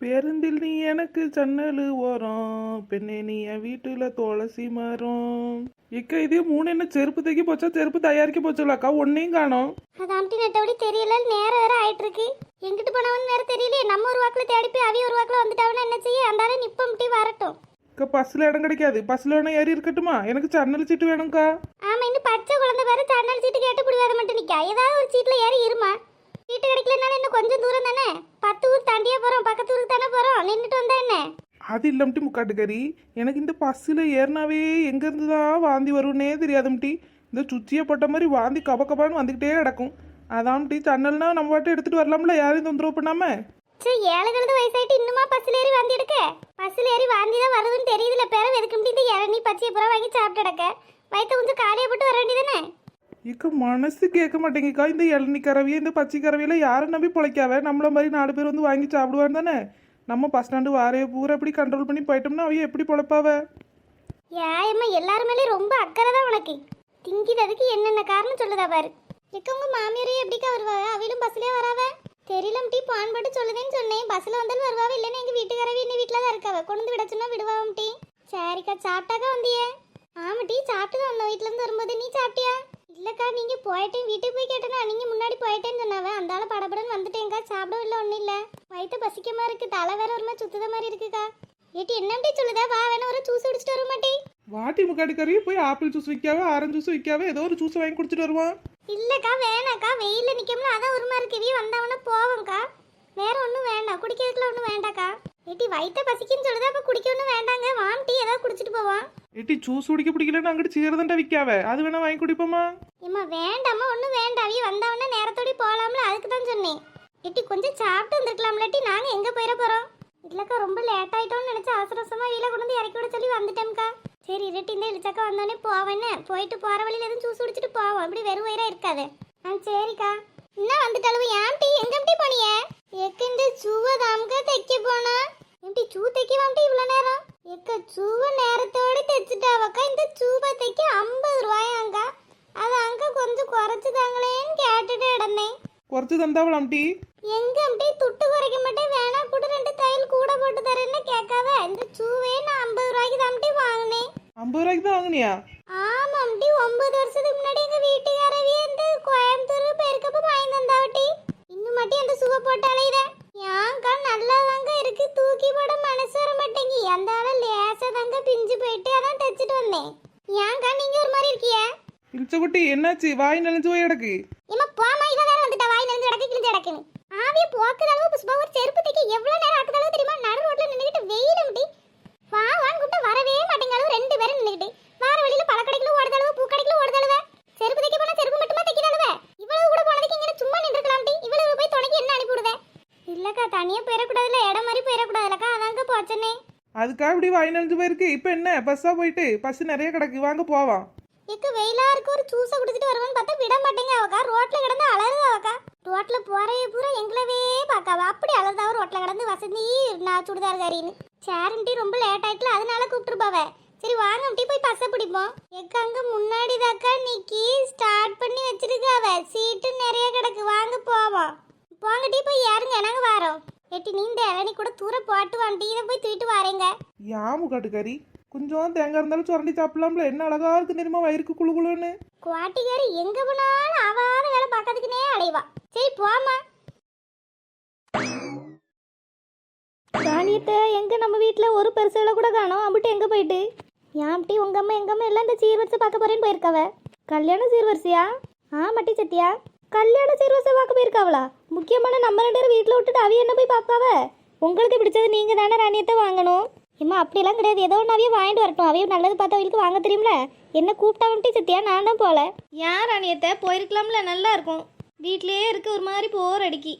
பேருந்தில் நீ எனக்கு ஜன்னலு ஓரம் பெண்ணே நீ என் வீட்டுல துளசி மரம். இக்க இதே மூணு என்ன செருப்பு தைக்க போச்சா? செருப்பு தயாரிக்க போச்சுலாக்கா ஒன்னையும் காணோம். அது அம்டி நட்டபடி தெரியல நேரம் வேற ஆயிட்டு இருக்கு எங்கிட்டு போனவன்னு வேற தெரியலையே நம்ம ஒரு வாக்குல தேடி போய் அவிய ஒரு வாக்குல வந்துட்டாவனா என்ன செய்ய? அந்தால நிப்பம்டி வரட்டும். அக்கா பஸ்ல இடம் கிடைக்காது. பஸ்ல வேணா ஏறி இருக்கட்டுமா? எனக்கு ஜன்னல் சீட்டு வேணும்க்கா. ஆமா இன்னும் பச்சை குழந்தை வேற சன்னல் சீட்டு கேட்டு பிடிவாத மட்டும் நிக்கா. ஏதாவது ஒரு சீட்ல ஏறி இருமா? சீட்டு கிடைக்கலனாலும் இன்னும் கொஞ்சம் தூரம் தானே? பத்து ஊர் தாண்டியே போறோம் பக்கத்து ஊருக்கு தானே போறோம்? நின்றுட்டு வந்தா என்ன? அது இல்லம்ட்டி முக்காட்டுக்கறி எனக்கு இந்த பஸ்ஸில் ஏறினாவே எங்கேருந்து தான் வாந்தி வரும்னே தெரியாதும்ட்டி இந்த சுச்சியை போட்ட மாதிரி வாந்தி கப கபான்னு வந்துக்கிட்டே கிடக்கும். அதாம்ட்டி ஜன்னல்னா நம்ம பாட்டு எடுத்துகிட்டு வரலாம்ல யாரையும் தொந்தரவு பண்ணாமல் சே ஏழு கழுது வயசாயிட்டு இன்னுமா பஸ்ல ஏறி வாந்தி எடுக்க? பஸ்ல ஏறி வாந்தி தான் வருதுன்னு தெரியுதுல பிறகு எதுக்கு இந்த இளநீ பச்சையை புறா வாங்கி சாப்பிட்டு கிடக்க? வயிற்ற கொஞ்சம் காலியை போட்டு வர வேண்டியதானே இக்க மனசு கேட்க மாட்டேங்கக்கா இந்த இளநி கறவையை இந்த பச்சை கறவையில யாரை நம்பி பிழைக்காவ? நம்மள மாதிரி நாலு பேர் வந்து வாங்கி சாப்பிடுவான் தானே? நம்ம பஸ் ஸ்டாண்டு வாரைய பூரா எப்படி கண்ட்ரோல் பண்ணி போயிட்டோம்னா அவைய எப்படி பிழைப்பாவ? ஏமா எல்லாரும் மேலே ரொம்ப அக்கறை தான் உனக்கு. திங்கிறதுக்கு என்னென்ன காரணம் சொல்லுதா பாரு. இக்க உங்க மாமியாரையும் எப்படிக்கா வருவாவ அவிலும் பஸ்லயே வராவ? தெரியல டீ பான் போட்டு சொல்லுதேன்னு சொன்னேன். பஸ்ல வந்தாலும் வருவாவ? இல்லைன்னா எங்க வீட்டுக்காரவி என்ன வீட்டுல தான் இருக்காவ? கொண்டு வந்து விட சொன்னா விடுவாவும் டீ சரிக்கா சாப்பிட்டாக்கா வந்தியே? ஆமா டீ சாப்பிட்டு தான் வந்தோம். வீட்டுல இருந்து வரும்போது நீ சாப்பிட்டியா? இல்லக்கா நீங்க போயிட்டேன். வீட்டுக்கு போய் கேட்டேனா நீங்க முன்னாடி போயிட்டேன்னு சொன்னாவ அந்தால படபடன்னு வந்துட்டேங்க்கா சாப்பிடவும் இல்லை ஒன்றும் இல்லை. வயிற்று பசிக்கமா இருக்கு. தலை வேற ஒரு மாதிரி சுத்துத மாதிரி இருக்குக்கா. ஏட்டி என்னம்டி சொல்லுதா? வா வேணா ஒரு ஜூஸ் குடிச்சிட்டு வர மாட்டே வாட்டி முக்காட்டுக்கறி போய் ஆப்பிள் ஜூஸ் விற்காவ ஆரஞ்சு ஜூஸ் விற்காவ ஏதோ ஒரு ஜூஸ் வாங்கி குடிச்சிட்டு வருவான் இல்லக்கா வேணாக்கா. வெயில்ல நிக்கம்ல அதான் ஒரு மாதிரி இருக்கு. வந்தவன போவோம்க்கா. வேற ஒன்றும் வேண்டாம். குடிக்கிறதுக்குலாம் ஒன்றும் வேண்டாக்கா. ஏட்டி வயிற்ற பசிக்குன்னு சொல்லுதா? அப்போ குடிக்க ஒன்றும் வேண்டாங்க. வாம் டீ ஏதாவது குடிச்சிட்டு போவான் ஏட்டி ஜூஸ் குடிக்க பிடிக்கலன்னு அங்கிட்டு சீரதண்டா விற்காவ அது வேணா வாங்கி குடிப்போமா? ஏம்மா வேண்டாம்மா ஒன்றும் வேண்டாம். அவிய வந்தவன நேரத்தோடி போகலாம்ல அதுக்கு தான் சொன்னேன். ஏட்டி கொஞ்சம் சாப்பிட்டு வந்துருக்கலாம்லாட்டி நாங்கள் எங்கே போயிட போகிறோம் இல்லைக்கா ரொம்ப லேட் ஆயிட்டோம்னு நினச்சி அவசர அவசரமாக வீல கொண்டு வந்து இறக்கி விட சொல்லி வந்துட்டேன்க்கா. சரி இருட்டி இந்த இழிச்சக்கா வந்தோடனே போவேன்னு. போயிட்டு போகிற வழியில எதுவும் ஜூஸ் குடிச்சிட்டு போவோம். அப்படி வெறும் வயிறா இருக்காது. ஆ சரிக்கா. என்ன வந்துட்டாலும் ஏன் டீ? எங்க டீ போனிய எக்கண்டு சூவ தாம்க தைக்க போனா? எப்படி சூ தைக்க வாம்டி இவ்வளோ நேரம்? எக்க சூவ நேரத்தோட தைச்சிட்டாவக்கா இந்த சூவ தைக்க ஐம்பது ரூபாயாங்க. அது அங்க கொஞ்சம் குறைச்சு தாங்களேன்னு கேட்டுட்டு இடந்தேன் குறைச்சு தந்தாவலாம் டீ எங்க அப்படியே துட்டு குறைக்க மாட்டேன் வேணா கூட ரெண்டு தையல் கூட போட்டு தரேன்னு கேட்காத. இந்த சூவே நான் ஐம்பது ரூபாய்க்கு தான் வாங்கினேன். ஐம்பது ரூபாய்க்கு தான் வாங்குனியா? ஆமாம்டி ஒன்பது வருஷத்துக்கு முன்னாடி எங்க வீட்டுக்காரவி இந்த கோயம்புத்தூர் பெருக்கப்ப வாங்கி தந்தாவட்டி அந்த சுவை போட்டு அலையுத. ஏன்க்கா நல்லாதாங்க இருக்கு. தூக்கி போட மனசு வர மாட்டேங்கி. அந்த ஆள லேசா தாங்க பிஞ்சு போயிட்டு அதான் தைச்சிட்டு வந்தேன். ஏன்க்கா நீங்க ஒரு மாதிரி இருக்கிய? இழிச்சக்குட்டி என்னாச்சு? வாய் நனைஞ்சு போய் கிடக்கு. ஏமா போமா இவ வேற வந்துட்டா. வாய் நெஞ்சு கிடக்கு கிழிஞ்சு கிடக்குன்னு. ஆவிய போக்குற அளவு புஷ்பா ஒரு செருப்பு தைக்க எவ்வளவு நேரம் ஆக்குற அளவு தெரியுமா? நடு ரோட்ல நின்னுகிட்டு வெயில் முடி வா வான்னு கூப்பிட்டு வரவே மாட்டேங்க அளவு ரெண்டு பேரும் நின்னுகிட்டு வார வழியில பழக்கடைக்குள்ள ஓடுத அளவு பூக்கடைக்குள்ள ஓடுத அளவு செருப்பு தைக்க போனா செருப்பு மட்டுமா தைக்கிற அளவு இவ்வளவு கூட போனதுக்கு இங்க சும்மா நின்றுக்கலாம் டி இவ்வளவு போய் துணைக்கு என்ன அனுப்பி விடுதே இல்லக்கா தனியா போயிடக்கூடாதுல இடம் மாதிரி போயிடக்கூடாதுலக்கா அதாங்க போச்சனே அதுக்காக இப்படி வாய் நனைஞ்சு போயிருக்கு. இப்போ என்ன? பஸ்ஸாக போயிட்டு பஸ் நிறைய கிடக்கு வாங்க போவான் எக்கு வெயிலா இருக்கு. ஒரு ஜூஸை குடிச்சிட்டு வருவான்னு பார்த்தா விட மாட்டேங்க அவக்கா. ரோட்ல கிடந்து அழகு அவக்கா. ரோட்ல போறைய பூரா எங்களவே பார்க்காவ. அப்படி அலறுதாவ ரோட்ல கிடந்து வசந்தி நான் சுடிதார்காரின்னு சேரண்டி ரொம்ப லேட் ஆயிட்டுல அதனால கூப்பிட்டுருப்பாவே சரி வாங்க டீ போய் பஸ்ஸை பிடிப்போம். எக்க அங்க முன்னாடி தாக்கா நிக்கி. ஸ்டார்ட் பண்ணி வச்சிருக்காவ சீட்டு நிறைய கிடக்கு. வாங்க போவோம். போங்க டீ போய் ஏறுங்க. நாங்க வாரோம். எட்டி நீந்த இளநீ கூட தூர போட்டு வாண்டி இதை போய் தூக்கிட்டு வாரேங்க. யாமு காட்டுக்காரி? கொஞ்சம் தேங்காய் இருந்தாலும் சுரண்டி சாப்பிடலாம்ல. என்ன அழகா இருக்கு தெரியுமா? வயிறுக்கு குளு குளுன்னு. குவாட்டிக்காரி எங்க போனாலும் ஆவாத வேலை பார்க்கறதுக்குனே அலைவா. சரி போமா ராணியத்தை எங்க நம்ம வீட்டில் ஒரு பெருசுகளை கூட காணோம். அம்பிட்டு எங்க போயிட்டு? ஏன்ட்டி உங்க அம்மா எங்க அம்மா எல்லாம் இந்த சீர்வரிசை பார்க்க போறேன்னு போயிருக்காவ. கல்யாண சீர்வரிசையா? ஆமாட்டி சத்யா கல்யாண சீர்வரிசை பார்க்க போயிருக்காவளா? முக்கியமான நம்ம ரெண்டு பேரும் வீட்டில் விட்டுட்டு அவிய என்ன போய் பார்க்காவ? உங்களுக்கு பிடிச்சது நீங்க தானே ராணியத்தை வாங்கணும். இம்மா அப்படிலாம் கிடையாது. ஏதோ ஒன்று அவைய வாங்கிட்டு வரட்டும். அவைய நல்லது பார்த்து அவளுக்கு வாங்க தெரியும்ல? என்ன கூப்பிட்டாவன்ட்டி சத்தியா? நான் தான் போல. யார் அணியத்தை போயிருக்கலாம்ல நல்லா இருக்கும். வீட்லயே இருக்க ஒரு மாதிரி போர் அடிக்கி.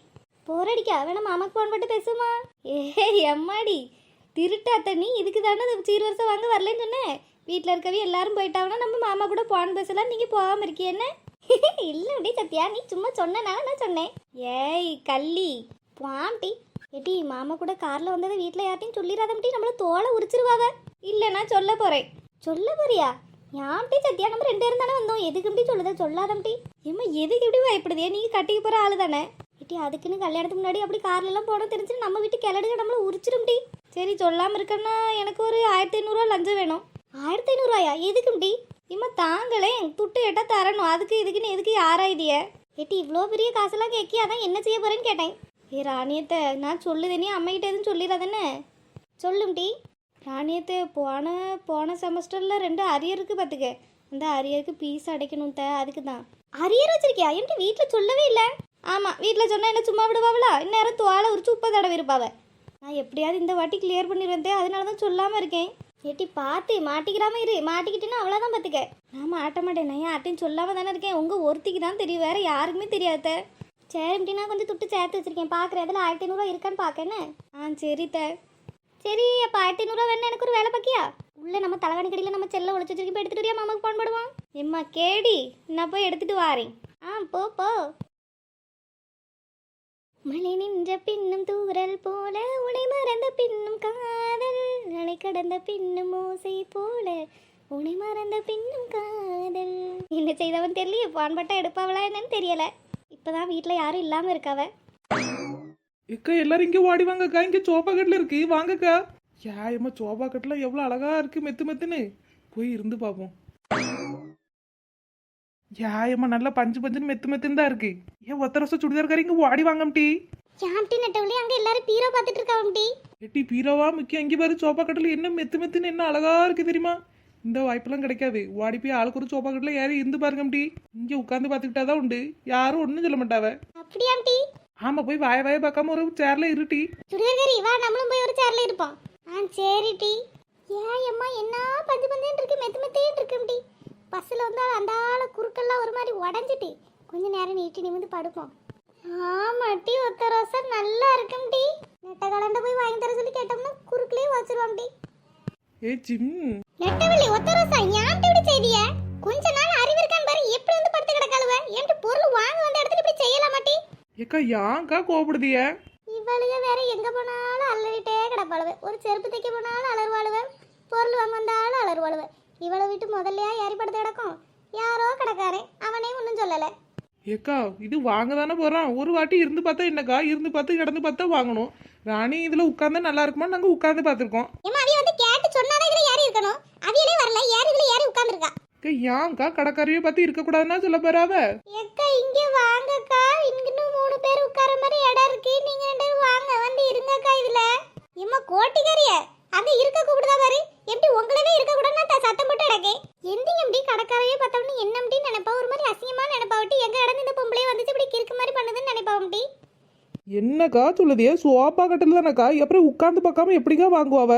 போர் அடிக்கா? வேணா மாமாக்கு ஃபோன் பண்ணிட்டு பேசுமா? ஏ எம்மாடி? திருட்டாத்த நீ இதுக்கு தானே சீர் வருஷம் வாங்க வரலன்னு சொன்னேன் வீட்டில் இருக்கவே எல்லாரும் போயிட்டாங்கன்னா நம்ம மாமா கூட போன் பேசலாம். நீங்கள் போகாமல் இருக்கிய என்ன? இல்லடி சத்யா நீ சும்மா சொன்னனா நான் சொன்னேன். ஏய் கள்ளி பாம்டி ஏட்டி மாமா கூட கார்ல வந்ததை வீட்டில் யார்ட்டையும் சொல்லிடாதம்டி நம்மள தோலை உரிச்சிருவாவ இல்லை நான் சொல்ல போகிறேன் சொல்ல போறியா? யாம்டி சத்யா நம்ம ரெண்டு பேரும் தானே வந்தோம். எதுக்கு இப்படி சொல்லுதா? சொல்லாதம்டி ஏமா எதுக்கு இப்படி பயப்படுதே? நீ கட்டிக்க போகிற ஆளு தானே. ஏட்டி அதுக்குன்னு கல்யாணத்துக்கு முன்னாடி அப்படி கார்ல எல்லாம் போனோம் தெரிஞ்சு நம்ம வீட்டு கிளடுக்க நம்மள உரிச்சிரும்டி சரி சொல்லாம இருக்கேன்னா எனக்கு ஒரு ஆயிரத்தி ஐநூறுரூவா லஞ்சம் வேணும். ஆயிரத்தி ஐநூறுரூவாயா எதுக்கும்டி இம்மா தாங்களே துட்டு கேட்டா தரணும். அதுக்கு இதுக்குன்னு எதுக்கு யாராயிதிய ஏட்டி இவ்வளோ பெரிய காசெல்லாம் கேட்கி அதான் என்ன செய்ய போறேன்னு கேட்டேன். ஏ ராணியத்தை நான் சொல்லுதேனே அம்மைகிட்ட எதுவும் சொல்லிடாதானே சொல்லும்டி ராணியத்தை போன போன செமஸ்டரில் ரெண்டு அரியருக்கு பார்த்துக்க அந்த அரியருக்கு பீஸ் அடைக்கணும் த அதுக்கு தான். அரியர் வச்சிருக்கியா? என்கிட்ட வீட்டில் சொல்லவே இல்லை. ஆமாம் வீட்டில் சொன்னால் என்ன சும்மா விடுவாங்களா இந்நேரம் துவாலை உரிச்சு உப்பை தடவை இருப்பாவ நான் எப்படியாவது இந்த வாட்டி கிளியர் பண்ணிடுவேன் அதனால தான் சொல்லாமல் இருக்கேன். ஏட்டி பார்த்து மாட்டிக்கிறாம இரு. மாட்டிக்கிட்டேன்னா அவ்வளோதான் பார்த்துக்க நான் மாட்ட மாட்டேன். நான் யார்ட்டையும் சொல்லாமல் தானே இருக்கேன்? உங்கள் ஒருத்திக்கு தான் தெரியும். வேற யாருக்குமே தெரியாத சரிம்டி நான் கொஞ்சம் துட்டு சேர்த்து வச்சிருக்கேன். பார்க்குறேன் அதில் ஆயிரத்தி ஐநூறுவா இருக்கான்னு பார்க்கேன்னு ஆ சரி த. சரி அப்போ ஆயிரத்தி ஐநூறுவா வேணா எனக்கு ஒரு வேலை பார்க்கியா உள்ளே நம்ம தலைவணி கடையில் நம்ம செல்ல ஒழிச்சு வச்சிருக்கோம் எடுத்துகிட்டு மாமாவுக்கு போன் போடுவோம்? ஃபோன் எம்மா கேடி நான் போய் எடுத்துகிட்டு வாரேன். ஆ போ போ. மழை நின்ற பின்னும் தூரல் போல உனை மறந்த பின்னும் காதல் அலை கடந்த பின்னும் ஓசை போல உனை மறந்த பின்னும் காதல். என்ன செய்தவன் தெரியல பான் பட்டா எடுப்பாவளா என்னன்னு தெரியல. இப்பதான் வீட்டுல யாரும் இல்லாம இருக்காவ. எக்கா எல்லாரும் இங்க ஓடி வாங்கக்கா இங்க சோபா கட்டில் இருக்கு வாங்கக்கா. ஏமா சோபா கட்டில் எவ்வளோ அழகா இருக்கு மெத்து மெத்துன்னு. போய் இருந்து பார்ப்போம் யாயம்மா நல்லா பஞ்சு பஞ்சுன்னு மெத்து மெத்துன்னு தான் இருக்கு. ஏன் ஒத்த ரசம் சுடிதார்காரி இங்கே ஓடி வாங்கம் டீ யாம்டி நெட்டவழி அங்க எல்லாரும் பீரோ பார்த்துட்டு இருக்காவம்டி எட்டி பீரோவா? முக்கியம் இங்கே பாரு சோபா கட்டில் என்ன மெத்து மெத்துன்னு என்ன அழகா இருக்கு தெரியுமா? இந்த வாய்ப்பெல்லாம் கிடைக்காது. ஓடி போய் ஆளுக்கு ஒரு சோபா கட்டில் யாரும் இருந்து பாருங்க டீ இங்கே உட்காந்து பார்த்துக்கிட்டா தான் உண்டு. யாரும் ஒன்றும் சொல்ல மாட்டாவ. அப்படியாம்டி ஆமா போய் வாய வாய பார்க்காம ஒரு சேர்ல இருட்டி சுடிதார்காரி வா நம்மளும் போய் ஒரு சேர்ல இருப்போம். ஆ சரி டி ஏன் அம்மா என்ன பஞ்சு பஞ்சுன்னு இருக்கு மெத்து மெத்தேன்னு இருக்கும்டி பஸ்ஸில் வந்தால் அந்த ஆள குறுக்கெல்லாம் ஒரு மாதிரி உடஞ்சிட்டு. கொஞ்ச நேரம் நீட்டி நிமிந்து படுப்போம். ஆமாட்டி ஒத்த ரோசம் நல்லா இருக்கும்டி நெட்ட கலண்ட போய் வாங்கி தர சொல்லி கேட்டோம்னா குறுக்குலயே வச்சிருவோம் டி. ஏ ஜிம். நெட்டவள்ளி ஒத்த ரோசா ஏன்ட்டு இப்படி செய்திய? கொஞ்ச நாள் அறிவு இருக்கான்னு பாரு எப்படி வந்து படுத்து கிடக்காளுவ? என்கிட்ட பொருள் வாங்க வந்த இடத்துல இப்படி செய்யலாமாட்டி ஏக்கா யாங்கா கோபப்படுதிய இவளுக வேற எங்க போனாலும் அலறிட்டே கிடப்பாளுவ. ஒரு செருப்பு தைக்க போனாலும் அலறுவாளுவ. பொருள் வாங்க வந்தாலும் அலறுவாளுவ. இவளை விட்டு முதல்லயா யாரி படுத்து கிடக்கும். யாரோ கிடக்காரன் அவனே ஒன்றும் சொல்லல. ஏக்கா இது வாங்க தானே போறோம் ஒரு வாட்டி இருந்து பார்த்தா என்னக்கா? இருந்து பார்த்து கிடந்து பார்த்தா வாங்கணும். ராணி இதுல உட்கார்ந்தா நல்லா இருக்குமா நாங்க உட்கார்ந்து பார்த்துருக்கோம். ஏமா அவிய வந்து கேட்டு சொன்னாதான் இதுல யாரி இருக்கணும். அவியலே வரல யார் இதுல யாரி உட்கார்ந்துருக்கா. அக்கா ஏன்க்கா கடைக்காரையை பார்த்து இருக்கக்கூடாதுன்னா சொல்ல போறாவ? எக்கா இங்க வாங்கக்கா. இன்னும் மூணு பேர் உட்கார மாதிரி இடம் இருக்கு. நீங்க ரெண்டு பேரும் வாங்க வந்து இருங்கக்கா இதுல. ஏம்மா கோட்டிக்காரிய? அங்க இருக்க கூப்பிடுதா பாரு. எப்படி உங்களவே இருக்க நான் சத்தம் போட்டு அடக்கேன் எந்திங்க எப்படி கடைக்காரையே பார்த்தோம்னு என்ன அப்படி நினைப்பா? ஒரு மாதிரி அசிங்கமா நினைப்பா விட்டு எங்க இடந்து இந்த பொம்பளையே வந்துச்சு இப்படி கிறுக்கு மாதிரி பண்ணுதுன்னு நினைப்பா அப்படி என்னக்கா சொல்லுதியே? சோப்பா கட்டில் தானக்கா எப்படி உட்கார்ந்து பார்க்காம எப்படிக்கா வாங்குவாவ?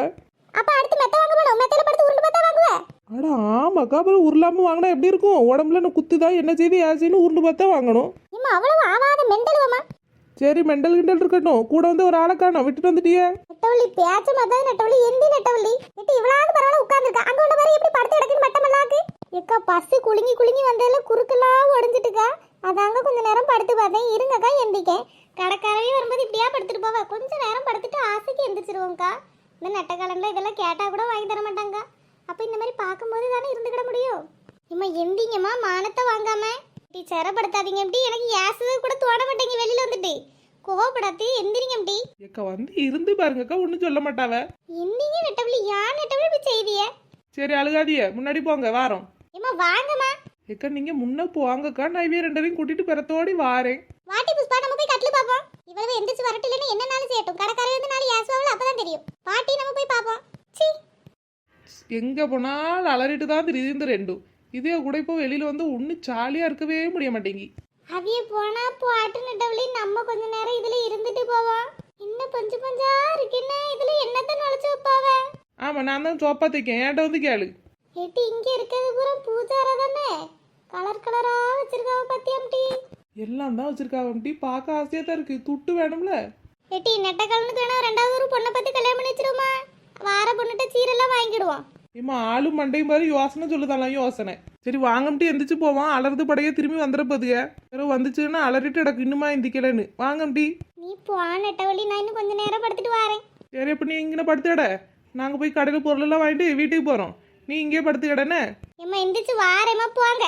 அப்ப அடுத்து மெத்த வாங்க போனோம். மெத்தையில படுத்து உருண்டு பார்த்தா வாங்குவ? அட ஆமாக்கா. அப்புறம் உருளாம வாங்கினா எப்படி இருக்கும்? உடம்புல என்ன குத்துதா என்ன செய்து? ஏசின்னு உருண்டு பார்த்தா வாங்கணும். ஏம்மா அவ்வளவு ஆவாத மெண்டலுவமா சரி மெண்டல் கிண்டல் இருக்கட்டும். கூட வந்து ஒரு ஆளை காணோம். விட்டுட்டு வந்துட்டியே. நெட்டவள்ளி பேச்ச மாதிரி நெட்டவள்ளி எந்தி நெட்டவள்ளி. நெட்டு இவ்வளவு பரவாயில்ல உட்கார்ந்துருக்கா. அங்க உள்ள பாரு எப்படி படுத்து கிடக்குன்னு மட்டமல்லாக்கு எக்கா பஸ் குலுங்கி குலுங்கி வந்ததுல குறுக்கெல்லாம் உடஞ்சிட்டுக்கா அதாங்க கொஞ்ச நேரம் படுத்து பார்த்தேன். இருங்கக்கா எந்திக்கேன் கடைக்காரவே வரும்போது இப்படியா படுத்துட்டு போவ? கொஞ்ச நேரம் படுத்துட்டு ஆசைக்கு எந்திரிச்சிருவோம்க்கா. இந்த நெட்டக்காலன்ல இதெல்லாம் கேட்டா கூட வாங்கி தர மாட்டாங்க அப்ப இந்த மாதிரி பார்க்கும்போது தானே இருந்துக்கிட முடியும்? இம்மா எந்திங்கம்மா மானத்தை வாங்காம. இப்படி சிரப்படுத்தாதீங்க எப்படி எனக்கு ஏசுறது கூட தோண மாட்டேங்க வெளியில வந்துட்டு. கோவப்படாது எந்திரிங்க எப்படி ஏக்கா வந்து இருந்து பாருங்கக்கா ஒன்றும் சொல்ல மாட்டாவ. என்னங்க நெட்டவழி யார் நெட்டவழி இப்படி செய்திய சரி அழுகாதிய முன்னாடி போங்க வாரோம். ஏம்மா வாங்கம்மா. ஏக்கா நீங்க முன்ன போவாங்கக்கா நான் இவன் ரெண்டரையும் கூட்டிட்டு பிறத்தோடி வாரேன். வாட்டி புஷ்பா நம்ம போய் கட்டில் பார்ப்போம். இவ்வளவு எந்திரிச்சு வரட்டில்லைன்னு என்ன நாளும் செய்யட்டும் கடைக்காரர் வந்து நாளை ஏசுவாவில் அப்பதான் தெரியும். பாட்டி நம்ம போய் பார்ப்போம். சீ எங்க போனாலும் அலறிட்டு தான் தெரியுது இந்த ரெண்டும். இதே கூட இப்போ வெளியில வந்து ஒன்றும் ஜாலியா இருக்கவே முடிய மாட்டேங்கி. அவிய போனா பாட்டு நெட்டவழி நம்ம கொஞ்ச நேரம் இதுல இருந்துட்டு போவோம் இன்னும் கொஞ்சம் பஞ்சா இருக்குன்னு இதுல என்னத்த நுழைச்சு வைப்பாவ? ஆமா நான் தான் சோப்பா தைக்கேன். ஏன்ட்ட வந்து கேளு. எட்டி இங்க இருக்கிறது பூரா பூஜாரா தானே? கலர் கலரா வச்சிருக்காவ பத்தியாம்டி எல்லாம் தான் வச்சிருக்காங்க டீ பார்க்க ஆசையா தான் இருக்கு. துட்டு வேணும்ல? எட்டி நெட்டக்கலனுக்கு வேணா ரெண்டாவது ஒரு பொண்ணை பத்தி கல்யாணம் பண்ணி வச்சிருமா வார பொண்ணுகிட்ட சீரெல்லாம் வாங்கிடுவோம். இம்மா ஆளும் மண்டையும் மாதிரி யோசனை சொல்லுதாலாம் யோசனை. சரி வாங்கம்ட்டு எந்திரிச்சு போவான் அலறது படையே திரும்பி வந்துட போதுங்க வேற வந்துச்சுன்னா அலறிட்டு எனக்கு இன்னுமா எந்திக்கலன்னு. வாங்கம்டி நீ போன நெட்டவழி நான் இன்னும் கொஞ்ச நேரம் படுத்துட்டு வரேன். சரி அப்ப நீ இங்கே படுத்துட நாங்கள் போய் கடையில் பொருளெல்லாம் வாங்கிட்டு வீட்டுக்கு போகிறோம் நீ இங்கே படுத்துக்கிடனே எம்மா எந்திரிச்சு வாரேம்மா போங்க.